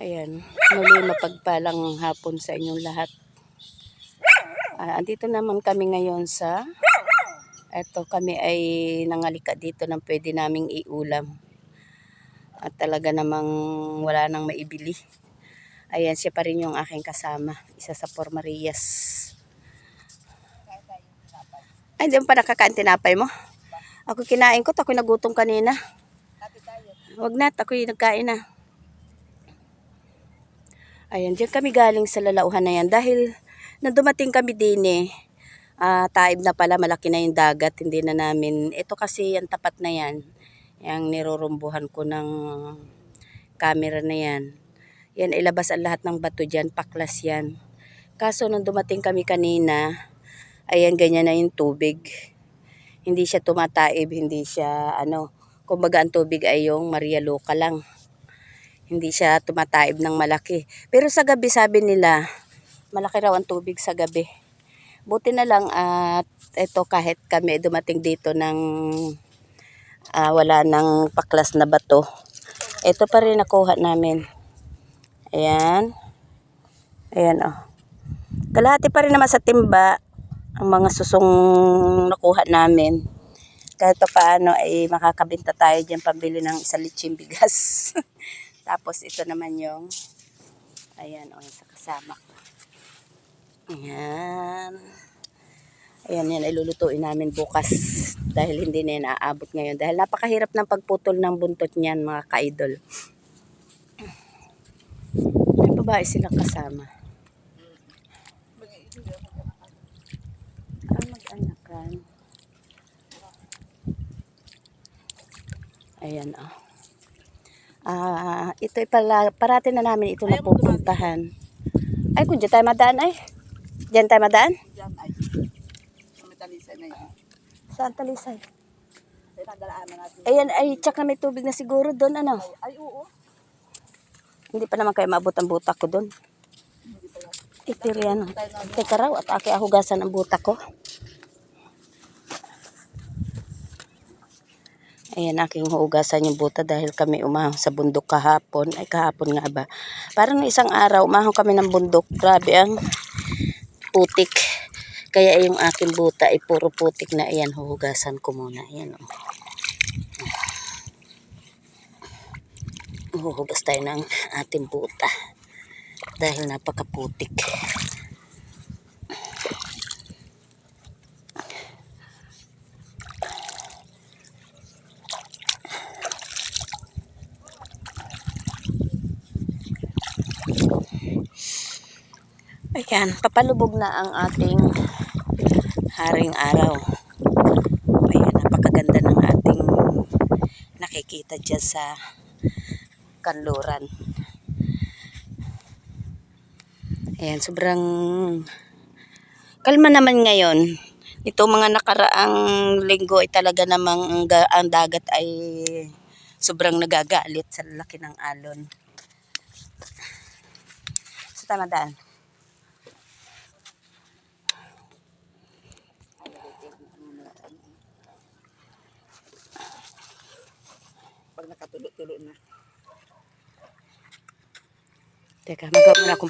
Ayan, muli mapagpalang hapon sa inyong lahat. Ah, andito naman kami ngayon sa eto kami ay nangalika dito ng pwede naming iulam. At talaga namang wala nang maibili. Ayan, siya pa rin yung aking kasama. Isa sa Formarias. Ay, mo pa nakakain tinapay mo? Ako kinain ko, ako nagutom kanina. Wag na, ako yung nagkain na. Ayan, diyan kami galing sa lalauhan na yan. Dahil na dumating kami din eh, ah, taib na pala, malaki na yung dagat. Hindi na namin, ito kasi yung tapat na yan. Yung nirurumbuhan ko ng camera na yan. Yan, ilabas ang lahat ng bato dyan, paklas yan. Kaso nung dumating kami kanina, ayan, ganyan na yung tubig. Hindi siya tumataib, hindi siya, ano, kumbaga ang tubig ay yung Maria Luca lang. Hindi siya tumataib ng malaki. Pero sa gabi sabi nila, malaki raw ang tubig sa gabi. Buti na lang at ito kahit kami dumating dito ng ah, wala nang paklas na bato. Ito pa rin nakuha namin. Ayan. Ayan oh. Kalahati pa rin naman sa timba ang mga susong nakuha namin. Kahit pa paano ay makakabenta tayo dyan pambili ng isa litsing bigas. Tapos ito naman yung ayan o sa kasama. Ayan. Ayan yan ay lulutuin namin bukas dahil hindi na yan ngayon. Dahil napakahirap ng pagputol ng buntot niyan mga ka-idol. May babae silang kasama. Ah, mag-anakan. Ayan oh. Ah, ito pala, parati na namin ito napupuntahan. Ay, kung dyan tayo madaan ay. Dyan tayo madaan? Diyan ay sumitalisay na yun. Saan talisay? Ayan, ay, tsak na may tubig na siguro doon, ano? Ay, oo. Hindi pa naman kayo maabot ang butak ko doon. Ito yan. Teka raw, at aki ahugasan ang butak ko. Ayan, aking hugasan yung buta dahil kami umahon sa bundok kahapon. Ay, kahapon nga ba? Parang isang araw, umahon kami ng bundok. Grabe ang putik. Kaya yung aking buta ay puro putik na. Ayan, huhugasan ko muna. Ayan, oh. Huhugas tayo ng ating buta. Dahil napakaputik. Ayan, papalubog na ang ating haring araw. Ayan, napakaganda ng ating nakikita dyan sa kanluran. Ayan, sobrang kalma naman ngayon. Ito mga nakaraang linggo ay talaga namang ang, ang dagat ay sobrang nagagalit sa laki ng alon. Sa tamadaan. Nakatulo-tulo na. Teka, magawa muna akong